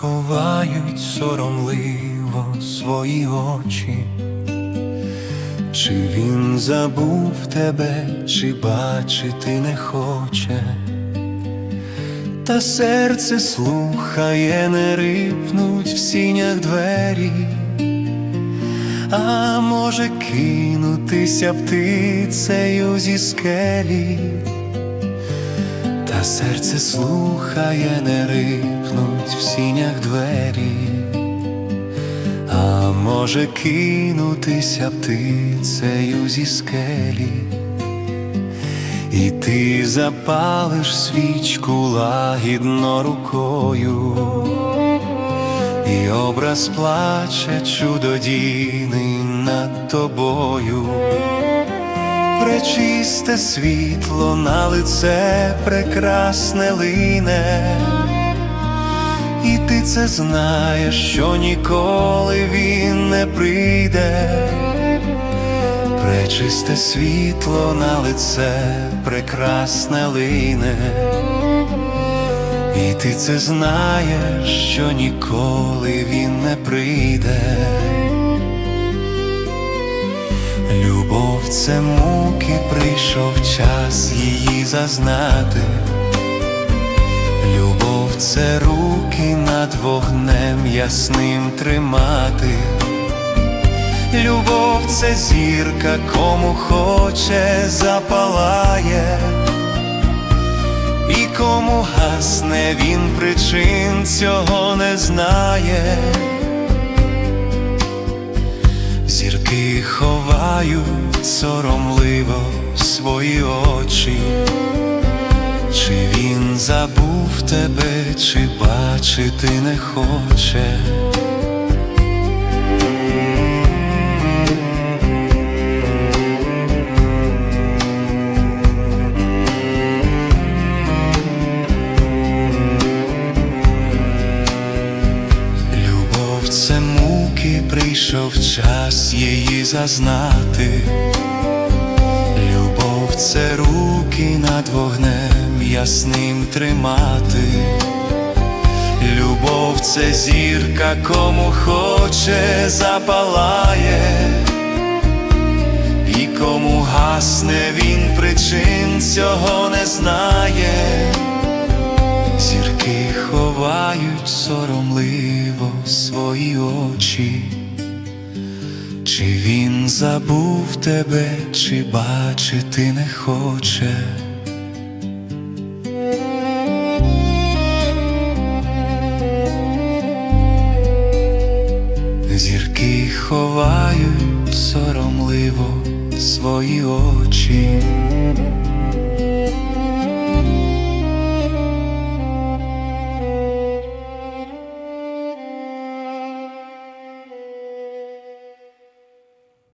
ховають соромливо свої очі. Чи він забув тебе, чи бачити не хоче, та серце слухає, не рипнуть в сінях двері, а може кинутися птицею зі скелі, та серце слухає, не рипнуть в сінях двері. А може кинутися птицею зі скелі, і ти запалиш свічку лагідно рукою, і образ плаче чудодійний над тобою, пречисте світло на лице прекрасне лине. І ти це знаєш, що ніколи він не прийде, пречисте світло на лице прекрасне лине, і ти це знаєш, що ніколи він не прийде. Любов муки, прийшов час її зазнати. Любов це руки над вогнем ясним тримати. Любов це зірка, кому хоче, запалає, і кому гасне він причин цього не знає. Зірки ховають соромливо свої очі. Чи він забув тебе, чи бачити не хоче? Прийшов час її зазнати. Любов це руки над вогнем ясним тримати. Любов це зірка, кому хоче, запалає, і кому гасне він причин цього не знає. Зірки ховають соромливо свої очі. Чи він забув тебе, чи бачити не хоче? Зірки ховають соромливо свої очі.